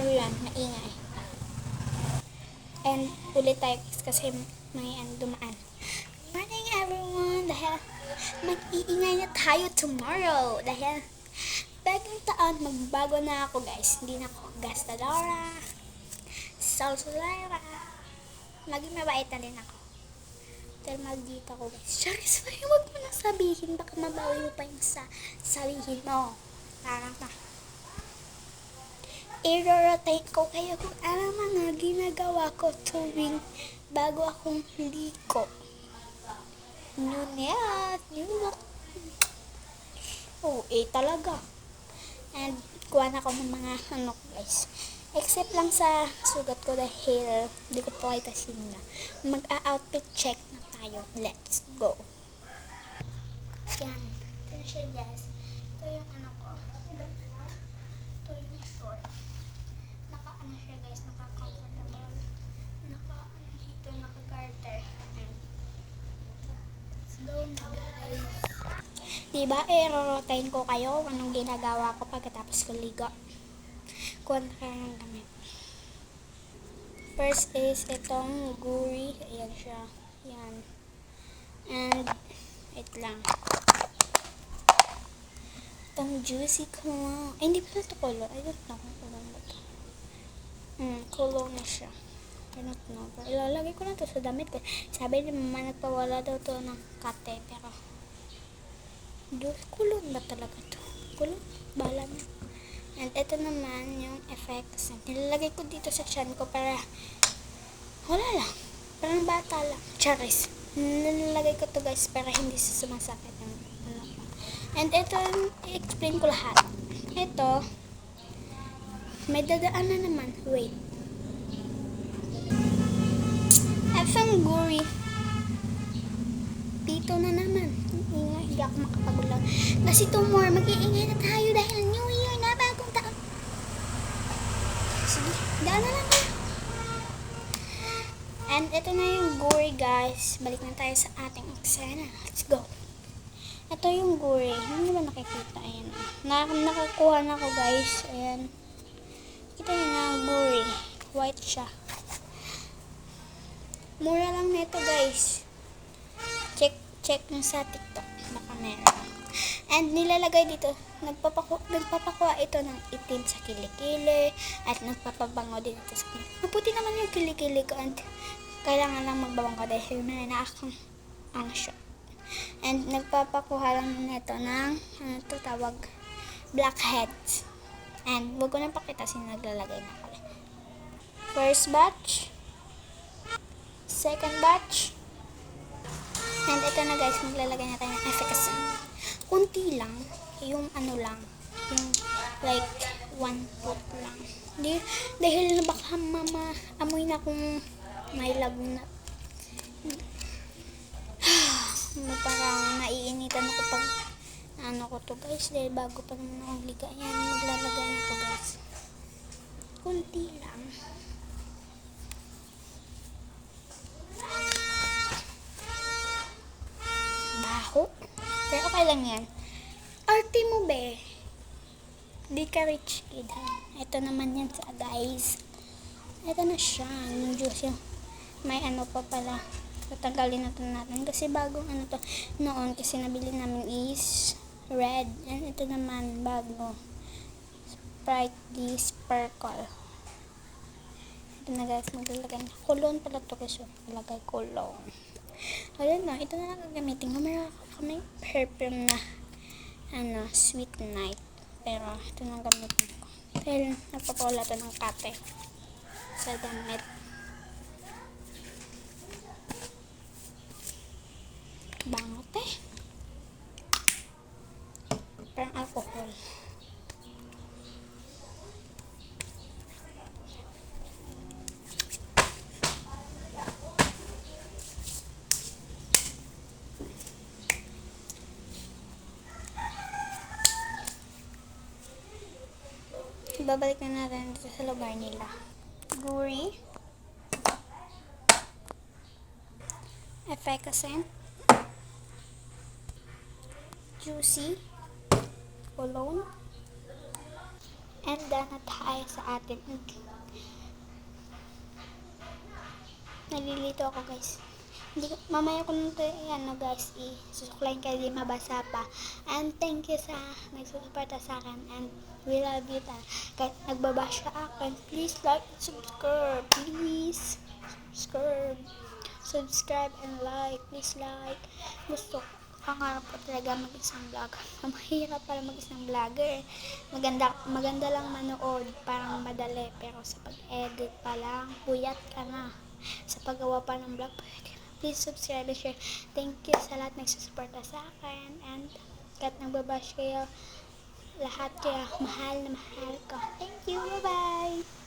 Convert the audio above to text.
everyone, maingay. And ulit tayo kasi may ano, dumaan. Morning everyone! Dahil mag-iingay na tayo tomorrow. Dahil bagong taon, magbago na ako guys. Hindi na ako gastadora, salsolera. Maging mabait na din ako. Dahil maldita ko guys. Charis, wag wag mo na sabihin. Baka mabawi mo pa yung sa sabihin mo. Parang na. I-rotate ko kayo kung ano mga ginagawa ko tuwing bago akong liko. Nails, new look. Oh, eh talaga. And kuha na ako ng mga ano guys. Except lang sa sugat ko dahil hindi ko pa kita sila. Mag-outfit check na tayo. Let's go. Yan. Ito na guys. Ito yung ano ko. Ito yung short. Ano siya guys. Naka-comfortable. Naka dito. Naka-garter. Ayan. Let's go na guys. Diba, i-rotate ko kayo anong ginagawa ko pagkatapos ko ligo. Kuha na kayo ng damit. First is itong guri. Ayan siya. Yan. And, wait lang. Itong juicy cologne. Ay, hindi pala ito cologne. I don't know kung ito. Hmm, cologne na siya. Know. Pero ilalagay ko na to sa damit ko. Sabi ni mama, nagpawala daw to ng kate. Pero, Diyos, kulong ba talaga to? Kulong? Bala na. And ito naman yung effects. Nilalagay ko dito sa chan ko para wala lang. Parang bata lang. Charis. Nilalagay ko to guys para hindi sa sumasakit yung. And ito, i-explain ko lahat. Ito, may dadaan na naman. Wait. Etong guri. Dito na naman. Ingay, hindi ako makapagulaw. Kasi tomorrow, mag-iingay na tayo dahil New Year na bagong taon. Sige, daan na lang. And ito na yung gory guys. Balik na tayo sa ating eksena. Let's go. Ito yung gory. Hindi ba nakikita? Ayan. Na nakakuha na ko guys. Ayan. Kita nyo na ang. White siya. Mura lang nito guys. Check check nyo sa TikTok. Baka meron. And nilalagay dito, nagpapaku nagpapakuha ito ng itim sa kilikili at nagpapabango din ito sa kilikili. Maputi naman yung kilikili ko and kailangan lang magbabango dahil may naakang ang siya. And nagpapakuha lang nito ng, ano ito tawag, blackheads. And wag ko na pakita sino naglalagay na pala. First batch. Second batch. And ito na guys, maglalagay na tayo ng efficacy. Kunti lang. Yung ano lang. Yung like one foot lang. Di, dahil baka mama amoy na kung may lagnat. parang naiinitan ako pag ano ko to guys. Dahil bago pa naman akong liga. Yan, maglalagay na to guys. Kunti lang. Baho. Pero okay lang yan. Arte mo, be. Di ka rich kid? Ito naman yan sa guys. Ito na siya. Yung juice yung may ano pa pala. Tatanggalin na natin. Kasi bagong ano to. Noon kasi nabili namin is red. And ito naman bago. Sprite di sparkle. Ito na guys. Maglalagay na. Kulon pala to kasi lagay kulong. Ayun na, ito na lang gagamitin. Meron kami perfume na ano, sweet night. Pero ito na gamitin ko. Dahil napapawala to ng kate sa damit. Bangot eh. Parang alcohol. Ibabalik na natin sa lugar nila. Guri. Efficacent. Juicy. Cologne. And done na tayo sa atin. Nalilito ako guys. Hindi, mamaya ko nito ano guys, i-susuklayin kayo di mabasa pa. And thank you sa nagsusuporta sa akin. And we love you ta. Kahit nagbabash ka akin, please like and subscribe. Please subscribe. Subscribe and like. Please like. Gusto ko. Pangarap ko talaga mag-isang vlog. Mahirap pala mag-isang vlogger. Maganda, maganda lang manood. Parang madali. Pero sa pag-edit pa lang, puyat ka na. Sa paggawa pa ng vlog, na. Please subscribe and share. Thank you sa lahat nagsusuporta sa akin. And kahit nagbabash kayo, lahat kaya mahal na mahal ko. Thank you. Bye-bye.